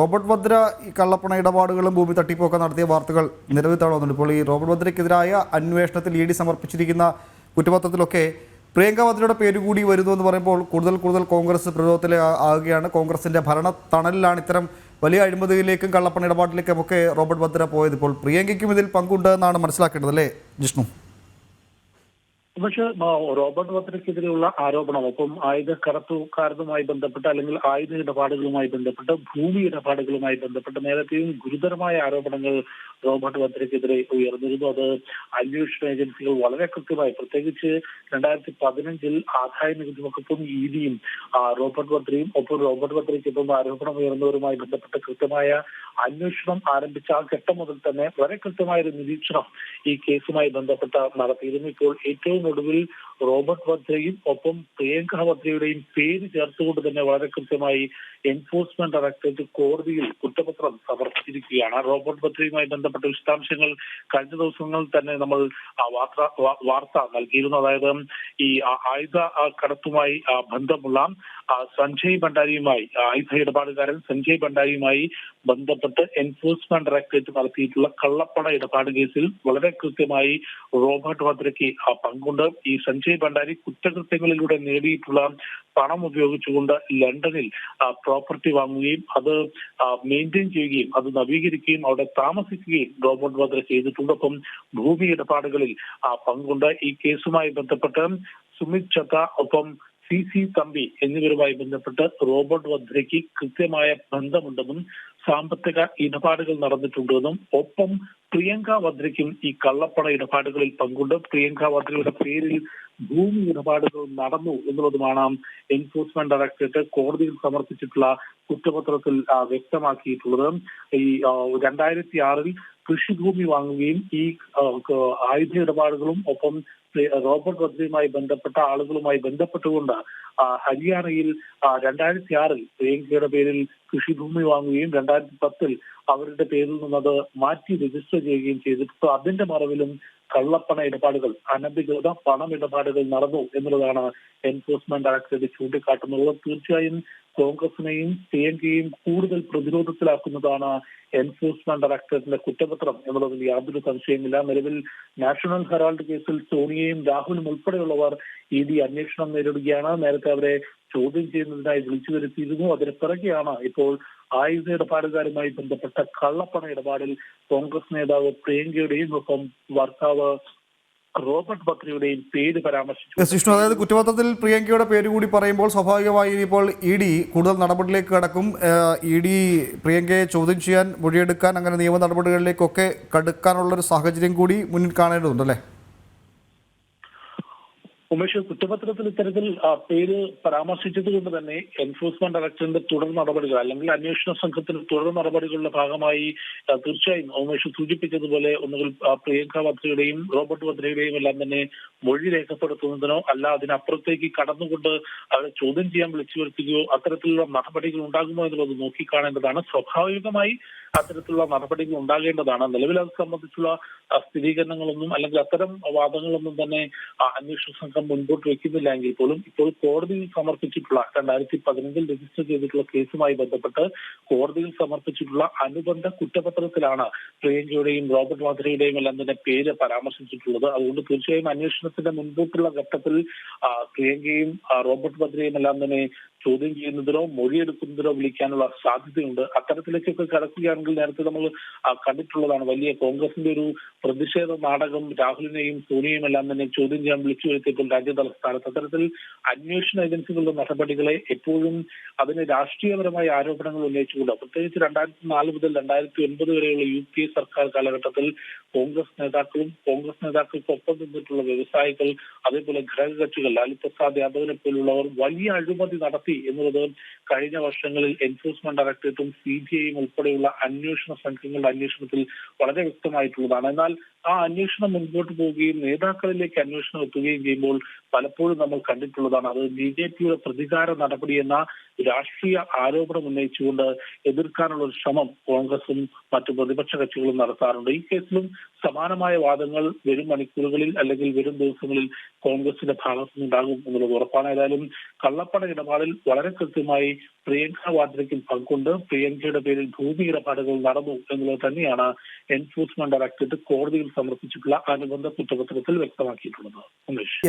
Robert Vadra ഈ കള്ളപ്പണ ഇടപാടുകളും ഭൂമി തട്ടിപ്പൊക്കെ നടത്തിയ വാർത്തകൾ നിരവധി തവണ വന്നിട്ടുണ്ട്. ഇപ്പോൾ ഈ റോബർട്ട് ഭദ്രയ്ക്കെതിരായ അന്വേഷണത്തിൽ ഇ ഡി സമർപ്പിച്ചിരിക്കുന്ന കുറ്റപത്രത്തിലൊക്കെ പ്രിയങ്ക വദ്രയുടെ പേര് കൂടി വരുന്നു എന്ന് പറയുമ്പോൾ കൂടുതൽ കൂടുതൽ കോൺഗ്രസ് പ്രതിരോധത്തിൽ ആകുകയാണ്. കോൺഗ്രസിന്റെ ഭരണ തണലിലാണ് ഇത്തരം വലിയ അഴിമതിയിലേക്കും കള്ളപ്പണ ഇടപാടിലേക്കും ഒക്കെ റോബർട്ട് വദ്ര പോയത്. ഇപ്പോൾ പ്രിയങ്കയ്ക്കും ഇതിൽ പങ്കുണ്ട് എന്നാണ് മനസ്സിലാക്കേണ്ടത് അല്ലേ ജിഷ്ണു? പക്ഷെ റോബർട്ട് വദ്രയ്ക്കെതിരെയുള്ള ആരോപണം ഒപ്പം ആയുധ കടത്തുകാരനുമായി ബന്ധപ്പെട്ട് അല്ലെങ്കിൽ ആയുധ ഇടപാടുകളുമായി ബന്ധപ്പെട്ട് ഭൂമി ഇടപാടുകളുമായി ബന്ധപ്പെട്ട് നേരത്തെയും ഗുരുതരമായ ആരോപണങ്ങൾ റോബർട്ട് വദ്രയ്ക്കെതിരെ ഉയർന്നിരുന്നു. അത് അന്വേഷണ ഏജൻസികൾ വളരെ കൃത്യമായി പ്രത്യേകിച്ച് രണ്ടായിരത്തി പതിനഞ്ചിൽ ആദായ നികുതി വകുപ്പും ഇ റോബർട്ട് വദ്രയും ഒപ്പം റോബർട്ട് വദ്രയ്ക്കൊപ്പം ആരോപണം ഉയർന്നവരുമായി ബന്ധപ്പെട്ട കൃത്യമായ അന്വേഷണം ആരംഭിച്ച ആ ഘട്ടം മുതൽ തന്നെ വളരെ കൃത്യമായ ഒരു നിരീക്ഷണം ഈ കേസുമായി ബന്ധപ്പെട്ട നടത്തിയിരുന്നു. ഇപ്പോൾ ഏറ്റവും ഒടുവിൽ റോബർട്ട് വദ്രയും ഒപ്പം പ്രിയങ്ക വദ്രയുടെയും പേര് ചേർത്തുകൊണ്ട് തന്നെ വളരെ കൃത്യമായി എൻഫോഴ്സ്മെന്റ് ഡയറക്ടറേറ്റ് കോടതിയിൽ കുറ്റപത്രം സമർപ്പിച്ചിരിക്കുകയാണ്. റോബർട്ട് വദ്രയുമായി ബന്ധപ്പെട്ട വിശദാംശങ്ങൾ കഴിഞ്ഞ ദിവസങ്ങളിൽ തന്നെ നമ്മൾ വാർത്ത നൽകിയിരുന്നു. അതായത് ഈ ആയുധ കടത്തുമായി ബന്ധമുള്ള സഞ്ജയ് ഭണ്ഡാരിയുമായി ആയുധ ഇടപാടുകാരൻ സഞ്ജയ് ഭണ്ഡാരിയുമായി ബന്ധപ്പെട്ട് എൻഫോഴ്സ്മെന്റ് ഡയറക്ടറേറ്റ് നടത്തിയിട്ടുള്ള കള്ളപ്പണ ഇടപാട് കേസിൽ വളരെ കൃത്യമായി റോബർട്ട് വദ്രയ്ക്ക് ആ പങ്കുണ്ട്. ഈ സഞ്ജയ് ഭണ്ഡാരി കുറ്റകൃത്യങ്ങളിലൂടെ നേടിയിട്ടുള്ള പണം ഉപയോഗിച്ചുകൊണ്ട് ലണ്ടനിൽ പ്രോപ്പർട്ടി വാങ്ങുകയും അത് മെയിന്റെയിൻ ചെയ്യുകയും അത് നവീകരിക്കുകയും അവിടെ താമസിക്കുകയും റോബർട്ട് വദ്ര ചെയ്തിട്ടുണ്ട്. ഒപ്പം ഭൂമി ഇടപാടുകളിൽ പങ്കുണ്ട്. ഈ കേസുമായി ബന്ധപ്പെട്ട് സുമിത് ചത്ത ഒപ്പം സി സി തമ്പി എന്നിവരുമായി ബന്ധപ്പെട്ട് റോബർട്ട് വദ്രയ്ക്ക് കൃത്യമായ ബന്ധമുണ്ടെന്നും സാമ്പത്തിക ഇടപാടുകൾ നടന്നിട്ടുണ്ടെന്നും ഒപ്പം പ്രിയങ്ക വദ്രയ്ക്കും ഈ കള്ളപ്പണ ഇടപാടുകളിൽ പങ്കുണ്ട്. പ്രിയങ്ക വദ്രയുടെ പേരിൽ ഭൂമി ഇടപാടുകൾ നടന്നു എന്നുള്ളതുമാണ് എൻഫോഴ്സ്മെന്റ് ഡയറക്ടറേറ്റ് കോടതിയിൽ സമർപ്പിച്ചിട്ടുള്ള കുറ്റപത്രത്തിൽ വ്യക്തമാക്കിയിട്ടുള്ളത്. ഈ രണ്ടായിരത്തി ആറിൽ കൃഷിഭൂമി വാങ്ങുകയും ഈ ആയുധ ഇടപാടുകളും ഒപ്പം റോബർട്ട് വദ്രയുമായി ബന്ധപ്പെട്ട ആളുകളുമായി ബന്ധപ്പെട്ടുകൊണ്ട് ഹരിയാനയിൽ രണ്ടായിരത്തി ആറിൽ പ്രിയങ്കയുടെ പേരിൽ കൃഷിഭൂമി വാങ്ങുകയും രണ്ടായിരത്തി പത്തിൽ അവരുടെ പേരിൽ നിന്നത് മാറ്റി രജിസ്റ്റർ ചെയ്യുകയും ചെയ്തിട്ടുണ്ട് അതിന്റെ മറവിലും കള്ളപ്പണ ഇടപാടുകൾ അനധികൃത പണമിടപാടുകൾ നടന്നു എന്നുള്ളതാണ് എൻഫോഴ്സ്മെന്റ് ഡയറക്ടറേറ്റ് ചൂണ്ടിക്കാട്ടുന്നത്. തീർച്ചയായും കോൺഗ്രസിനെയും പ്രിയങ്കയെയും കൂടുതൽ പ്രതിരോധത്തിലാക്കുന്നതാണ് എൻഫോഴ്സ്മെന്റ് ഡയറക്ടറേറ്റിന്റെ കുറ്റപത്രം എന്നുള്ളതിൽ യാതൊരു സംശയമില്ല നിലവിൽ നാഷണൽ ഹെറാൾഡ് കേസിൽ സോണിയയും രാഹുലും ഉൾപ്പെടെയുള്ളവർ ഇ ഡി അന്വേഷണം നേരിടുകയാണ്. നേരത്തെ അവരെ ചോദ്യം ചെയ്യുന്നതിനായി വിളിച്ചു വരുത്തിയിരുന്നു. അതിന് പിറകെയാണ് ഇപ്പോൾ ആയുധ ഇടപാടുകാരുമായി ബന്ധപ്പെട്ട കള്ളപ്പണ ഇടപാടിൽ കോൺഗ്രസ് നേതാവ് പ്രിയങ്കയുടെയും ഒപ്പം ഭർത്താവ് റോബർട്ട് ബക്രിയുടെയും പേര് പരാമർശിച്ചു. എസ് വിഷ്ണു അതായത് കുറ്റപത്രത്തിൽ പ്രിയങ്കയുടെ പേര് കൂടി പറയുമ്പോൾ സ്വാഭാവികമായി ഇനിയിപ്പോൾ ഇ ഡി കൂടുതൽ നടപടിയിലേക്ക് കടക്കും. ഇ ഡി പ്രിയങ്കയെ ചോദ്യം ചെയ്യാൻ മൊഴിയെടുക്കാൻ അങ്ങനെ നിയമ നടപടികളിലേക്കൊക്കെ കടുക്കാനുള്ളൊരു സാഹചര്യം കൂടി മുന്നിൽ കാണേണ്ടതുണ്ടല്ലേ? ഉമേഷ് കുറ്റപത്രത്തിൽ ഇത്തരത്തിൽ പേര് പരാമർശിച്ചത് കൊണ്ട് തന്നെ എൻഫോഴ്സ്മെന്റ് ഡയറക്ടറിന്റെ തുടർ നടപടികൾ അല്ലെങ്കിൽ അന്വേഷണ സംഘത്തിന്റെ തുടർ നടപടികളുടെ ഭാഗമായി തീർച്ചയായും ഉമേഷ് സൂചിപ്പിച്ചതുപോലെ ഒന്നുകിൽ പ്രിയങ്ക വദ്രയുടെയും റോബർട്ട് വദ്രയുടെയും എല്ലാം തന്നെ മൊഴി രേഖപ്പെടുത്തുന്നതിനോ അല്ല അതിനപ്പുറത്തേക്ക് കടന്നുകൊണ്ട് അവരെ ചോദ്യം ചെയ്യാൻ വിളിച്ചു വരുത്തുകയോ അത്തരത്തിലുള്ള നടപടികൾ ഉണ്ടാകുമോ എന്നുള്ളത് നോക്കിക്കാണേണ്ടതാണ്. സ്വാഭാവികമായി അത്തരത്തിലുള്ള നടപടികൾ ഉണ്ടാകേണ്ടതാണ്. നിലവിൽ അത് സംബന്ധിച്ചുള്ള സ്ഥിരീകരണങ്ങളൊന്നും അല്ലെങ്കിൽ അത്തരം വാദങ്ങളൊന്നും തന്നെ അന്വേഷണ സംഘം മുൻപോട്ട് വെക്കുന്നില്ല എങ്കിൽ പോലും ഇപ്പോൾ കോടതിയിൽ സമർപ്പിച്ചിട്ടുള്ള രണ്ടായിരത്തി പതിനഞ്ചിൽ രജിസ്റ്റർ ചെയ്തിട്ടുള്ള കേസുമായി ബന്ധപ്പെട്ട് കോടതിയിൽ സമർപ്പിച്ചിട്ടുള്ള അനുബന്ധ കുറ്റപത്രത്തിലാണ് പ്രിയങ്കയുടെയും റോബർട്ട് വാദ്രയുടെയും എല്ലാം തന്നെ പേര് പരാമർശിച്ചിട്ടുള്ളത്. അതുകൊണ്ട് തീർച്ചയായും അന്വേഷണത്തിന്റെ മുൻപോട്ടുള്ള ഘട്ടത്തിൽ പ്രിയങ്കയും റോബർട്ട് വാദ്രയും എല്ലാം തന്നെ ചോദ്യം ചെയ്യുന്നതിനോ മൊഴിയെടുക്കുന്നതിനോ വിളിക്കാനുള്ള സാധ്യതയുണ്ട്. അത്തരത്തിലേക്കൊക്കെ കടക്കുകയാണെങ്കിൽ നേരത്തെ നമ്മൾ കണ്ടിട്ടുള്ളതാണ് വലിയ കോൺഗ്രസിന്റെ ഒരു പ്രതിഷേധ നാടകം രാഹുലിനെയും സോണിയെയും എല്ലാം തന്നെ ചോദ്യം ചെയ്യാൻ വിളിച്ചു വരുത്തിയപ്പോൾ രാജ്യതലസ്ഥാനത്ത് അത്തരത്തിൽ അന്വേഷണ ഏജൻസികളുടെ നടപടികളെ എപ്പോഴും അതിന് രാഷ്ട്രീയപരമായ ആരോപണങ്ങൾ ഉന്നയിച്ചുകൊണ്ട് പ്രത്യേകിച്ച് രണ്ടായിരത്തി നാല് മുതൽ രണ്ടായിരത്തി ഒൻപത് വരെയുള്ള യു പി എ സർക്കാർ കാലഘട്ടത്തിൽ കോൺഗ്രസ് നേതാക്കളും കോൺഗ്രസ് നേതാക്കൾക്കൊപ്പം നിന്നിട്ടുള്ള വ്യവസായികൾ അതേപോലെ ഘടകകക്ഷികൾ ലാലു പ്രസാദ് യാദവിനെ പോലുള്ളവർ വലിയ അഴിമതി നടത്തി എന്നുള്ളത് കഴിഞ്ഞ വർഷങ്ങളിൽ എൻഫോഴ്സ്മെന്റ് ഡയറക്ടറേറ്റും സി ബി ഐയും ഉൾപ്പെടെയുള്ള അന്വേഷണ സംഘങ്ങളുടെ അന്വേഷണത്തിൽ വളരെ വ്യക്തമായിട്ടുള്ളതാണ്. എന്നാൽ ആ അന്വേഷണം മുൻപോട്ട് പോവുകയും നേതാക്കളിലേക്ക് അന്വേഷണം എത്തുകയും ചെയ്യുമ്പോൾ പലപ്പോഴും നമ്മൾ കണ്ടിട്ടുള്ളതാണ് അത് ബി ജെ പിയുടെ പ്രതികാര നടപടി എന്ന രാഷ്ട്രീയ ആരോപണം ഉന്നയിച്ചുകൊണ്ട് എതിർക്കാനുള്ള ഒരു ശ്രമം കോൺഗ്രസും മറ്റു പ്രതിപക്ഷ കക്ഷികളും നടത്താറുണ്ട്. ഈ കേസിലും സമാനമായ വാദങ്ങൾ വരും മണിക്കൂറുകളിൽ അല്ലെങ്കിൽ വരും ദിവസങ്ങളിൽ കോൺഗ്രസിന്റെ ഭാഗത്തു നിന്നുണ്ടാകും എന്നുള്ളത് ഉറപ്പാണ്. ഏതായാലും കള്ളപ്പണ ഇടപാടിൽ വളരെ കൃത്യമായി പ്രിയങ്ക വാദ്രയ്ക്കും പങ്കുണ്ട്. പ്രിയങ്കയുടെ പേരിൽ ഭൂമി ഇടപാടുകൾ നടന്നു എന്നുള്ളത് തന്നെയാണ് എൻഫോഴ്സ്മെന്റ് ഡയറക്ടറേറ്റ് കോടതിയിൽ സമർപ്പിച്ചിട്ടുള്ള അനുബന്ധ കുറ്റപത്രത്തിൽ വ്യക്തമാക്കിയിട്ടുള്ളത്. ഉമേഷ്.